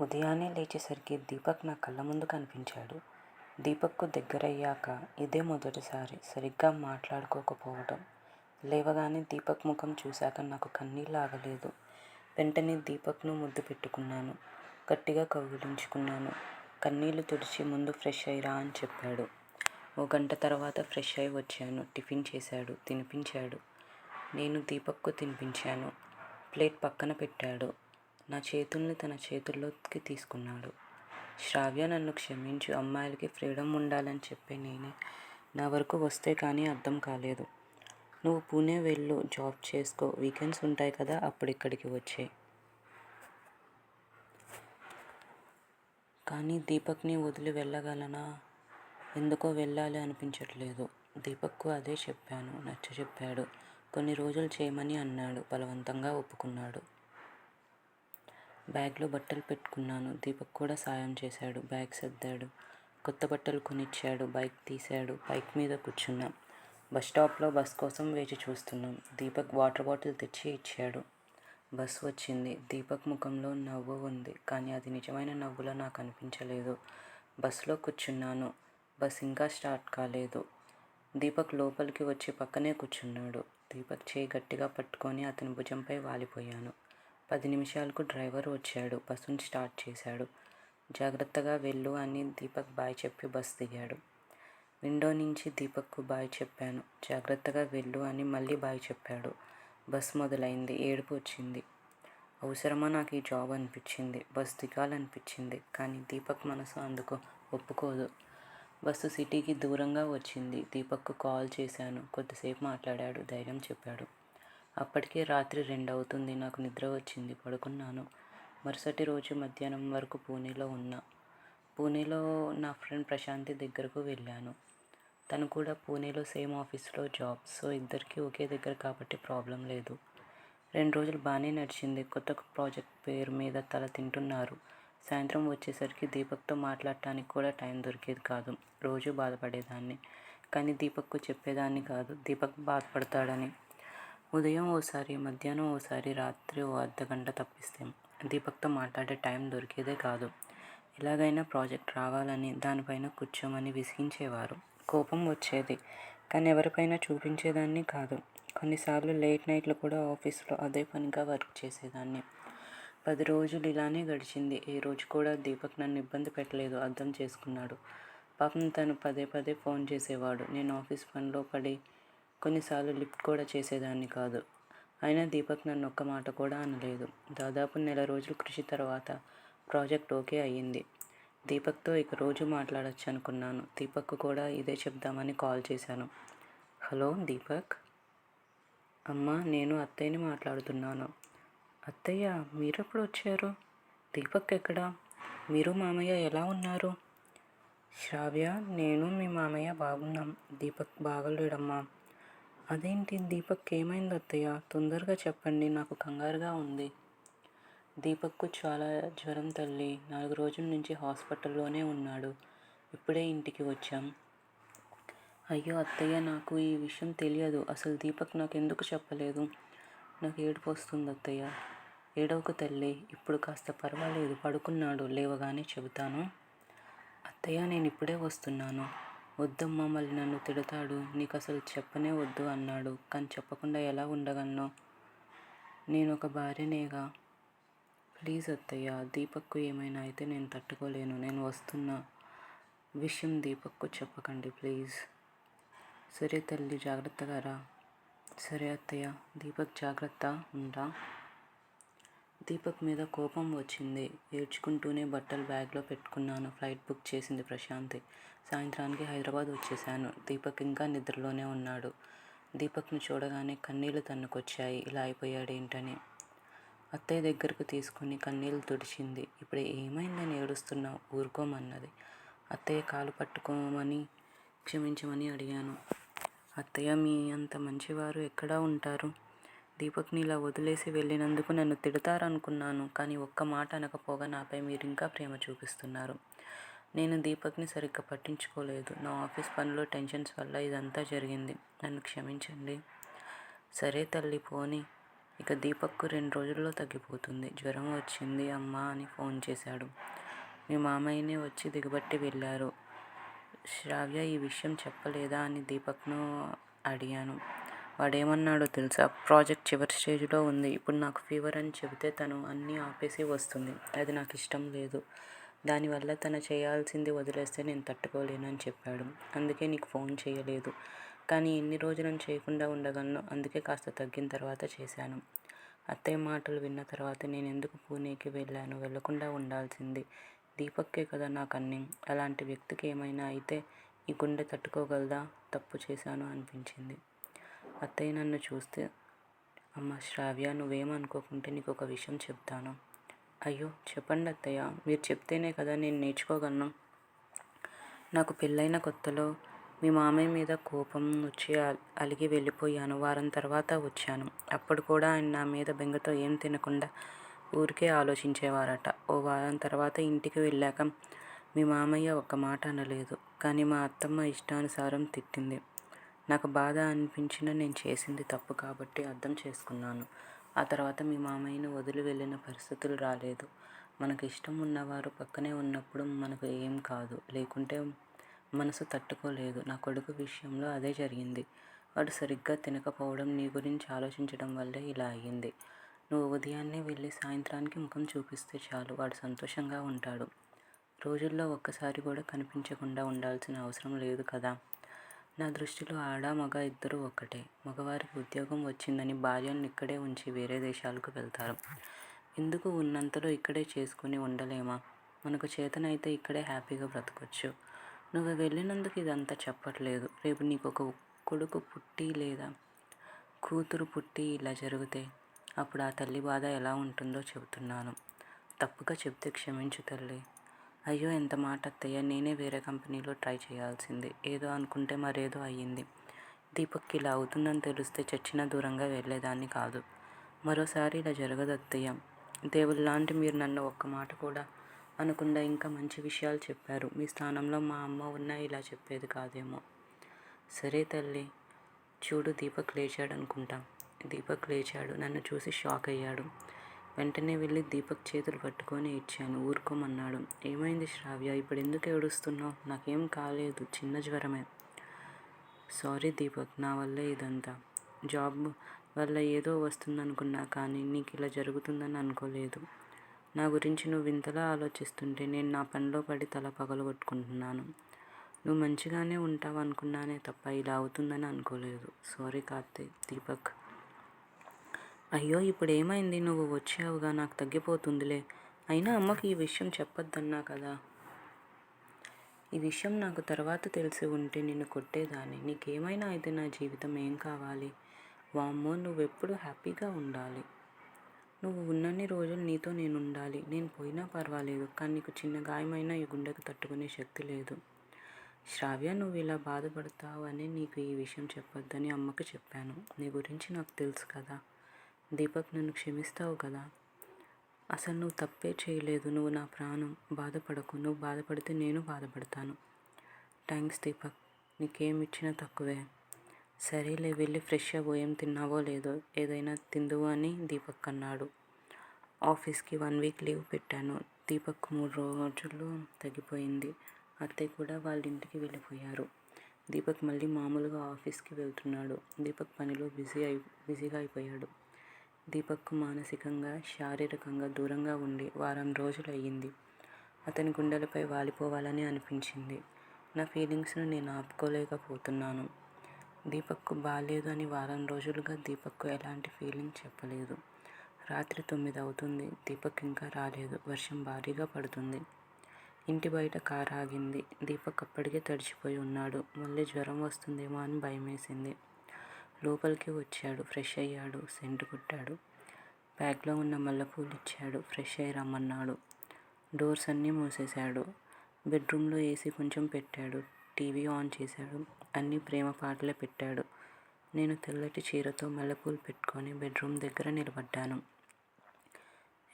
ఉదయాన్నే లేచేసరికి దీపక్ నా కళ్ళ ముందు కనిపించాడు. దీపక్కు దగ్గరయ్యాక ఇదే మొదటిసారి సరిగ్గా మాట్లాడుకోకపోవడం లేవగానే దీపక్ ముఖం చూశాక నాకు కన్నీళ్ళు ఆగలేదు. వెంటనే దీపక్ను ముద్దు పెట్టుకున్నాను. గట్టిగా కౌగిలించుకున్నాను. కన్నీళ్ళు తుడిచి ముందు ఫ్రెష్ అయ్యిరా అని చెప్పాడు. ఓ గంట తర్వాత ఫ్రెష్ అయి వచ్చాను. టిఫిన్ చేశాడు. తినిపించాడు. నేను దీపక్కు తినిపించాను. ప్లేట్ పక్కన పెట్టాడు. నా చేతుల్ని తన చేతుల్లోకి తీసుకున్నాడు. శ్రావ్య నన్ను క్షమించు అమ్మాయిలకి ఫ్రీడమ్ ఉండాలని చెప్పే నేనే నా వరకు వస్తే కానీ అర్థం కాలేదు. నువ్వు పూణే వెళ్ళు జాబ్ చేసుకో వీకెండ్స్ ఉంటాయి కదా అప్పుడిక్కడికి వచ్చే కానీ దీపక్ని వదిలి వెళ్ళగలనా? ఎందుకో వెళ్ళాలి అనిపించట్లేదు. దీపక్కు అదే చెప్పాను. నచ్చ చెప్పాడు కొన్ని రోజులు చేయమని అన్నాడు. బలవంతంగా ఒప్పుకున్నాడు. బ్యాగ్లో బట్టలు పెట్టుకున్నాను. దీపక్ కూడా సాయం చేశాడు. బ్యాగ్ సర్దాడు. కొత్త బట్టలు కొనిచ్చాడు. బైక్ తీశాడు. బైక్ మీద కూర్చున్నాం. బస్ స్టాప్లో బస్ కోసం వేచి చూస్తున్నాం. దీపక్ వాటర్ బాటిల్ తెచ్చి ఇచ్చాడు. బస్ వచ్చింది. దీపక్ ముఖంలో నవ్వు ఉంది. కానీ అది నిజమైన నవ్వులా నాకు అనిపించలేదు బస్సులో కూర్చున్నాను. బస్ ఇంకా స్టార్ట్ కాలేదు. దీపక్ లోపలికి వచ్చి పక్కనే కూర్చున్నాడు. దీపక్ చేయి గట్టిగా పట్టుకొని అతని భుజంపై వాలిపోయాను. పది నిమిషాలకు డ్రైవర్ వచ్చాడు. బస్సును స్టార్ట్ చేశాడు. జాగ్రత్తగా వెళ్ళు అని దీపక్ బాయ్ చెప్పి బస్ దిగాడు. విండో నుంచి దీపక్కు బాయ్ చెప్పాను. జాగ్రత్తగా వెళ్ళు అని మళ్ళీ బాయ్ చెప్పాడు. బస్ మొదలైంది. ఏడుపు వచ్చింది. అవసరమా నాకు ఈ జాబ్ అనిపించింది. బస్ దిగాలనిపించింది. కానీ దీపక్ మనసు అందుకు ఒప్పుకోదు. బస్సు సిటీకి దూరంగా వచ్చింది. దీపక్కు కాల్ చేశాను. కొద్దిసేపు మాట్లాడాడు. ధైర్యం చెప్పాడు. అప్పటికే రాత్రి రెండవుతుంది. నాకు నిద్ర వచ్చింది. పడుకున్నాను. మరుసటి రోజు మధ్యాహ్నం వరకు పూణేలో ఉన్నా. పూణేలో నా ఫ్రెండ్ ప్రశాంతి దగ్గరకు వెళ్ళాను. తను కూడా పూణేలో సేమ్ ఆఫీస్లో జాబ్. సో ఇద్దరికీ ఒకే దగ్గర కాబట్టి ప్రాబ్లం లేదు. రెండు రోజులు బాగానే నడిచింది. కొత్త ప్రాజెక్ట్ పేరు మీద తల తింటున్నారు. సాయంత్రం వచ్చేసరికి దీపక్తో మాట్లాడటానికి కూడా టైం దొరికేది కాదు. రోజు బాధపడేదాన్ని. కానీ దీపక్కు చెప్పేదాన్ని కాదు. దీపక్ బాధపడతాడని. ఉదయం ఓసారి, మధ్యాహ్నం ఓసారి, రాత్రి ఓ అర్ధగంట తప్పిస్తే దీపక్తో మాట్లాడే టైం దొరికేదే కాదు. ఎలాగైనా ప్రాజెక్ట్ రావాలని, దానిపైన కూర్చోమని విసిగించేవారు. కోపం వచ్చేది. కానీ ఎవరిపైనా చూపించేదాన్ని కాదు. కొన్నిసార్లు లేట్ నైట్లు కూడా ఆఫీస్లో అదే పనిగా వర్క్ చేసేదాన్ని. పది రోజులు ఇలానే గడిచింది. ఏ రోజు కూడా దీపక్ నన్ను ఇబ్బంది పెట్టలేదు. అర్థం చేసుకున్నాడు. పాపం తను పదే పదే ఫోన్ చేసేవాడు. నేను ఆఫీస్ పనిలో పడి కొన్నిసార్లు లిఫ్ట్ కూడా చేసేదాన్ని కాదు. అయినా దీపక్ నన్ను ఒక్క మాట కూడా అనలేదు. దాదాపు నెల రోజులు కృషి తర్వాత ప్రాజెక్ట్ ఓకే అయింది. దీపక్తో ఇక ఇక మాట్లాడచ్చు అనుకున్నాను దీపక్ కూడా ఇదే చెప్దామని కాల్ చేశాను. హలో దీపక్! అమ్మా నేను అత్తయ్యని మాట్లాడుతున్నాను. అత్తయ్య మీరెప్పుడు వచ్చారు దీపక్ ఎక్కడ? మీరు మామయ్య ఎలా ఉన్నారు? శ్రావ్య నేను మీ మామయ్య బాగున్నాం. దీపక్ బాగలేడమ్మా అదేంటి దీపక్ ఏమైంది అత్తయ్య తొందరగా చెప్పండి నాకు కంగారుగా ఉంది. దీపక్కు చాలా జ్వరం తల్లి నాలుగు రోజుల నుంచి హాస్పిటల్లోనే ఉన్నాడు. ఇప్పుడే ఇంటికి వచ్చాం. అయ్యో అత్తయ్య నాకు ఈ విషయం తెలియదు. అసలు దీపక్ నాకు ఎందుకు చెప్పలేదు? నాకు ఏడుపు వస్తుంది అత్తయ్య ఏడవకు తల్లి ఇప్పుడు కాస్త పర్వాలేదు. పడుకున్నాడు. లేవగానే చెబుతాను. అత్తయ్య నేను ఇప్పుడే వస్తున్నాను. వద్దమ్మా మళ్ళీ నన్ను తిడతాడు. నీకు అసలు చెప్పనే వద్దు అన్నాడు. కానీ చెప్పకుండా ఎలా ఉండగలను? నేనొక భార్యనేగా. ప్లీజ్ అత్తయ్య దీపక్కు ఏమైనా అయితే నేను తట్టుకోలేను. నేను వస్తున్నా. విషయం దీపక్కు చెప్పకండి ప్లీజ్. సరే తల్లి జాగ్రత్తగా రా. సరే అత్తయ్య. దీపక్ జాగ్రత్త. ఉంటా. దీపక్ మీద కోపం వచ్చింది. ఏడ్చుకుంటూనే బట్టలు బ్యాగ్లో పెట్టుకున్నాను. ఫ్లైట్ బుక్ చేసింది ప్రశాంతి. సాయంత్రానికి హైదరాబాద్ వచ్చేశాను. దీపక్ ఇంకా నిద్రలోనే ఉన్నాడు. దీపక్ను చూడగానే కన్నీళ్ళు తన్నుకొచ్చాయి. ఇలా అయిపోయాడేంటని. అత్తయ్య దగ్గరకు తీసుకుని కన్నీళ్ళు తుడిచింది. ఇప్పుడు ఏమైందని ఏడుస్తున్నావు ఊరుకోమన్నది. అత్తయ్య కాలు పట్టుకోమని క్షమించమని అడిగాను. అత్తయ్య మీ అంత మంచివారు ఎక్కడ ఉంటారు? దీపక్ని ఇలా వదిలేసి వెళ్ళినందుకు నన్ను తిడతారనుకున్నాను. కానీ ఒక్క మాట అనకపోగా నాపై మీరు ఇంకా ప్రేమ చూపిస్తున్నారు. నేను దీపక్ని సరిగ్గా పట్టించుకోలేదు. నా ఆఫీస్ పనిలో టెన్షన్స్ వల్ల ఇదంతా జరిగింది. నన్ను క్షమించండి. సరే తల్లి పోనీ. ఇక దీపక్కు రెండు రోజుల్లో తగ్గిపోతుంది జ్వరం వచ్చింది అమ్మా అని ఫోన్ చేశాడు మీ మామయ్యనే వచ్చి దిగబట్టి వెళ్ళారు శ్రావ్య ఈ విషయం చెప్పలేదా అని దీపక్ను అడిగాను వాడేమన్నాడో తెలుసా? ప్రాజెక్ట్ చివరి స్టేజ్లో ఉంది. ఇప్పుడు నాకు ఫీవర్ అని చెబితే తను అన్నీ ఆపేసి వస్తుంది. అది నాకు ఇష్టం లేదు. దానివల్ల తను చేయాల్సింది వదిలేస్తే నేను తట్టుకోలేనని చెప్పాడు. అందుకే నీకు ఫోన్ చేయలేదు. కానీ ఎన్ని రోజులను చేయకుండా ఉండగలను. అందుకే కాస్త తగ్గిన తర్వాత చేశాను. అత్తయ్య మాటలు విన్న తర్వాత నేను ఎందుకు పూణేకి వెళ్ళాను? వెళ్ళకుండా ఉండాల్సింది. దీపక్కే కదా నాకు అన్ని అలాంటి వ్యక్తికి ఏమైనా అయితే ఈ గుండె తట్టుకోగలదా? తప్పు చేశాను అనిపించింది. అత్తయ్య నన్ను చూస్తే అమ్మ శ్రావ్య నువ్వేమనుకోకుంటే నీకు ఒక విషయం చెప్తాను. అయ్యో చెప్పండి అత్తయ్య మీరు చెప్తేనే కదా నేను నేర్చుకోగలను. నాకు పెళ్ళైన కొత్తలో మీ మామయ్య మీద కోపం వచ్చి అలిగి వెళ్ళిపోయాను. వారం తర్వాత వచ్చాను. అప్పుడు కూడా ఆయన నా మీద బెంగతో ఏం తినకుండా ఊరికే ఆలోచించేవారట. ఓ వారం తర్వాత ఇంటికి వెళ్ళాక మీ మామయ్య ఒక్క మాట అనలేదు. కానీ మా అత్తమ్మ ఇష్టానుసారం తిట్టింది. నాకు బాధ అనిపించిన నేను చేసింది తప్పు కాబట్టి అర్థం చేసుకున్నాను. ఆ తర్వాత మీ మామయ్యను వదిలి వెళ్ళిన పరిస్థితులు రాలేదు. మనకు ఇష్టం ఉన్నవారు పక్కనే ఉన్నప్పుడు మనకు ఏం కాదు. లేకుంటే మనసు తట్టుకోలేదు. నా కొడుకు విషయంలో అదే జరిగింది. వాడు సరిగ్గా తినకపోవడం నీ గురించి ఆలోచించడం వల్లే ఇలా అయ్యింది. నువ్వు ఉదయాన్నే వెళ్ళి సాయంత్రానికి ముఖం చూపిస్తే చాలు. వాడు సంతోషంగా ఉంటాడు. రోజుల్లో ఒక్కసారి కూడా కనిపించకుండా ఉండాల్సిన అవసరం లేదు కదా. నా దృష్టిలో ఆడ మగ ఇద్దరు ఒక్కటే. మగవారికి ఉద్యోగం వచ్చిందని భార్యను ఇక్కడే ఉంచి వేరే దేశాలకు వెళ్తారు. ఎందుకు ఉన్నంతలో ఇక్కడే చేసుకుని ఉండలేమా? మనకు చేతనైతే ఇక్కడే హ్యాపీగా బ్రతకొచ్చు. నువ్వు వెళ్ళినందుకు ఇదంతా చెప్పట్లేదు. రేపు నీకు ఒక కొడుకు పుట్టి లేదా కూతురు పుట్టి ఇలా జరిగితే అప్పుడు ఆ తల్లి బాధ ఎలా ఉంటుందో చెబుతున్నాను. తప్పుగా చెప్తే క్షమించు తల్లి. అయ్యో ఎంత మాట అత్తయ్య. నేనే వేరే కంపెనీలో ట్రై చేయాల్సింది. ఏదో అనుకుంటే మరేదో అయ్యింది. దీపక్కి ఇలా అవుతుందని తెలిస్తే చచ్చిన దూరంగా వెళ్ళేదాన్ని కాదు. మరోసారి ఇలా జరగదు అత్తయ్య. దేవుళ్ళలాంటి మీరు నన్ను ఒక్క మాట కూడా అనకుండా ఇంకా మంచి విషయాలు చెప్పారు. మీ స్థానంలో మా అమ్మ ఉన్నా ఇలా చెప్పేది కాదేమో. సరే తల్లి చూడు దీపక్ లేచాడు అనుకుంటా దీపక్ లేచాడు. నన్ను చూసి షాక్ అయ్యాడు. వెంటనే వెళ్ళి దీపక్ చేతులు పట్టుకొని ఇచ్చాను ఊరుకోమన్నాడు. ఏమైంది శ్రావ్య? ఇప్పుడు ఎందుకు ఏడుస్తున్నావు? నాకేం కాలేదు. చిన్న జ్వరమే. సారీ దీపక్ నా వల్ల ఇదంతా. జాబ్ వల్ల ఏదో వస్తుందనుకున్నా కానీ నీకు ఇలా జరుగుతుందని అనుకోలేదు. నా గురించి నువ్వు ఇంతలా ఆలోచిస్తుంటే నేను నా పనిలో పడి తల పగలగొట్టుకుంటున్నాను. నువ్వు మంచిగానే ఉంటావు అనుకున్నానే తప్ప ఇలా అవుతుందని అనుకోలేదు. సారీ కార్తీక్ దీపక్. అయ్యో ఇప్పుడు ఏమైంది నువ్వు వచ్చావుగా నాకు తగ్గిపోతుందిలే. అయినా అమ్మకి ఈ విషయం చెప్పొద్దన్నా కదా. ఈ విషయం నాకు తర్వాత తెలిసి ఉంటే నిన్ను కొట్టేదాన్ని. నీకేమైనా అయితే నా జీవితం ఏం కావాలి? వామ్మో నువ్వెప్పుడు హ్యాపీగా ఉండాలి. నువ్వు ఉన్నన్ని రోజులు నీతో నేను ఉండాలి నేను పోయినా పర్వాలేదు కానీ నీకు చిన్న గాయమైనా ఈ గుండెకు తట్టుకునే శక్తి లేదు. శ్రావ్య నువ్వు ఇలా బాధపడతావు అని నీకు ఈ విషయం చెప్పొద్దని అమ్మకి చెప్పాను. నీ గురించి నాకు తెలుసు కదా. దీపక్ నన్ను క్షమిస్తావు కదా. అసలు నువ్వు తప్పే చేయలేదు. నువ్వు నా ప్రాణం. బాధపడకు. నువ్వు బాధపడితే నేను బాధపడతాను. థ్యాంక్స్ దీపక్. నీకేం ఇచ్చినా తక్కువే. సరేలే వెళ్ళి ఫ్రెష్ అవ్వు. ఏం తిన్నావో లేదో ఏదైనా తిందువు అని దీపక్ అన్నాడు. ఆఫీస్కి వన్ వీక్ లీవ్ పెట్టాను. దీపక్ మూడు రోజుల్లో తగ్గిపోయింది. అత్తయ్య కూడా వాళ్ళ ఇంటికి వెళ్ళిపోయారు. దీపక్ మళ్ళీ మామూలుగా ఆఫీస్కి వెళ్తున్నాడు. దీపక్ పనిలో బిజీ అయి బిజీగా అయిపోయాడు. దీపక్కు మానసికంగా శారీరకంగా దూరంగా ఉండి వారం రోజులు అయ్యింది అతని గుండెలపై వాలిపోవాలని అనిపించింది. నా ఫీలింగ్స్ను నేను ఆపుకోలేకపోతున్నాను. దీపక్కు బాగాలేదు అని వారం రోజులుగా దీపక్కు ఎలాంటి ఫీలింగ్ చెప్పలేదు. రాత్రి తొమ్మిది అవుతుంది. దీపక్ ఇంకా రాలేదు. వర్షం భారీగా పడుతుంది. ఇంటి బయట కారు ఆగింది. దీపక్ అప్పటికే తడిచిపోయి ఉన్నాడు. మళ్ళీ జ్వరం వస్తుందేమో అని భయమేసింది. లోపలికి వచ్చాడు ఫ్రెష్ అయ్యాడు సెంటు కొట్టాడు. బ్యాగ్లో ఉన్న మల్లెపూలు ఇచ్చాడు ఫ్రెష్ అయ్యి రమ్మన్నాడు. డోర్స్ అన్నీ మూసేశాడు. బెడ్రూమ్లో ఏసీ కొంచెం పెట్టాడు టీవీ ఆన్ చేశాడు అన్ని ప్రేమ పాటలే పెట్టాడు. నేను తెల్లటి చీరతో మల్లెపూలు పెట్టుకొని బెడ్రూమ్ దగ్గర నిలబడ్డాను.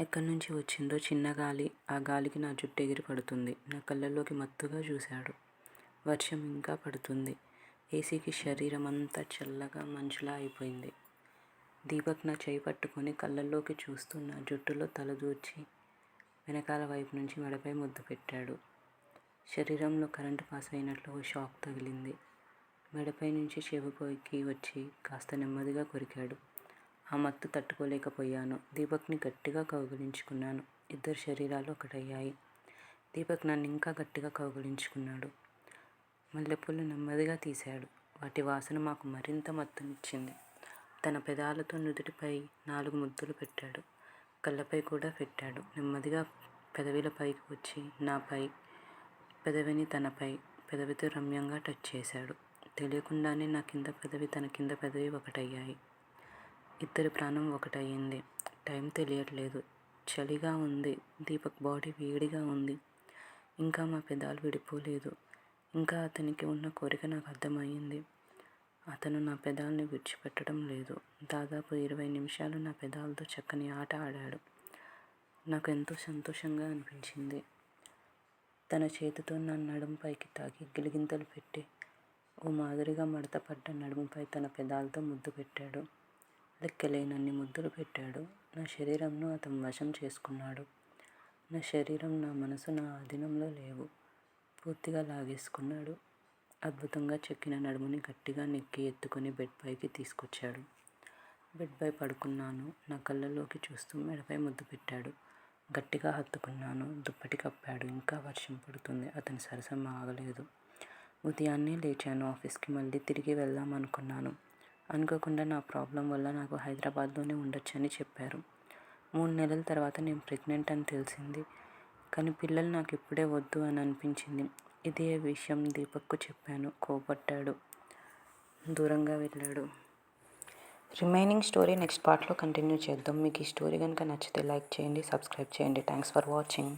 ఎక్కడి నుంచి వచ్చిందో చిన్న గాలి ఆ గాలికి నా జుట్టు ఎగిరి పడుతుంది. నా కళ్ళల్లోకి మత్తుగా చూశాడు. వర్షం ఇంకా పడుతుంది. ఏసీకి శరీరం అంతా చల్లగా మంచులా అయిపోయింది. దీపక్ నా చేయి పట్టుకొని కళ్ళల్లోకి చూస్తూ నా జుట్టులో తలదూర్చి వెనకాల వైపు నుంచి మెడపై ముద్దు పెట్టాడు. శరీరంలో కరెంటు పాస్ అయినట్లు ఓ షాక్ తగిలింది. మెడపై నుంచి చెవిపోయికి వచ్చి కాస్త నెమ్మదిగా కొరికాడు. ఆ మత్తు తట్టుకోలేకపోయాను. దీపక్ని గట్టిగా కౌగిలించుకున్నాను. ఇద్దరు శరీరాలు ఒకటయ్యాయి. దీపక్ నన్ను ఇంకా గట్టిగా కౌగిలించుకున్నాడు. మల్లెపూలు నెమ్మదిగా తీశాడు. వాటి వాసన మాకు మరింత మత్తునిచ్చింది. తన పెదాలతో నుదుటిపై నాలుగు ముద్దులు పెట్టాడు. కళ్ళపై కూడా పెట్టాడు. నెమ్మదిగా పెదవిల పైకి వచ్చి నాపై పెదవిని తనపై పెదవితో రమ్యంగా టచ్ చేశాడు. తెలియకుండానే నా కింద పెదవి తన కింద పెదవి ఒకటయ్యాయి. ఇద్దరి ప్రాణం ఒకటయ్యింది. టైం తెలియట్లేదు. చలిగా ఉంది. దీపక్ బాడీ వేడిగా ఉంది. ఇంకా మా పెదాలు విడిపోలేదు. ఇంకా అతనికి ఉన్న కోరిక నాకు అర్థమయ్యింది. అతను నా పెదాలని విడిచిపెట్టడం లేదు. దాదాపు ఇరవై నిమిషాలు నా పెదాలతో చక్కని ఆట ఆడాడు. నాకు ఎంతో సంతోషంగా అనిపించింది. తన చేతితో నా నడుముపైకి తాకి గిలిగింతలు పెట్టి ఓ మాదిరిగా మడతపడ్డ నడుముపై తన పెదాలతో ముద్దు పెట్టాడు. లెక్కలేనన్ని ముద్దులు పెట్టాడు. నా శరీరంను అతను వశం చేసుకున్నాడు. నా శరీరం నా మనసు నా అధీనంలో లేవు. పూర్తిగా లాగేసుకున్నాడు. అద్భుతంగా చెక్కిన నడుముని గట్టిగా నెక్కి ఎత్తుకొని బెడ్ పైకి తీసుకొచ్చాడు. బెడ్పై పడుకున్నాను. నా కళ్ళల్లోకి చూస్తూ మెడపై ముద్దు పెట్టాడు. గట్టిగా హత్తుకున్నాను. దుప్పటి కప్పాడు. ఇంకా వర్షం పడుతుంది. అతని సరసం ఆగలేదు ఉదయాన్నే లేచాను. ఆఫీస్కి మళ్ళీ తిరిగి వెళ్దాం అనుకున్నాను. అనుకోకుండా నా ప్రాబ్లం వల్ల నాకు హైదరాబాద్లోనే ఉండొచ్చని చెప్పారు. మూడు నెలల తర్వాత నేను ప్రెగ్నెంట్ అని తెలిసింది. కానీ పిల్లలు నాకు ఇప్పుడే వద్దు అని అనిపించింది. ఇదే విషయం దీపక్కు చెప్పాను. కోపట్టాడు దూరంగా వెళ్ళాడు. రిమైనింగ్ స్టోరీ నెక్స్ట్ పార్ట్లో కంటిన్యూ చేద్దాం. మీకు ఈ స్టోరీ కనుక నచ్చితే లైక్ చేయండి సబ్స్క్రైబ్ చేయండి. Thanks for watching.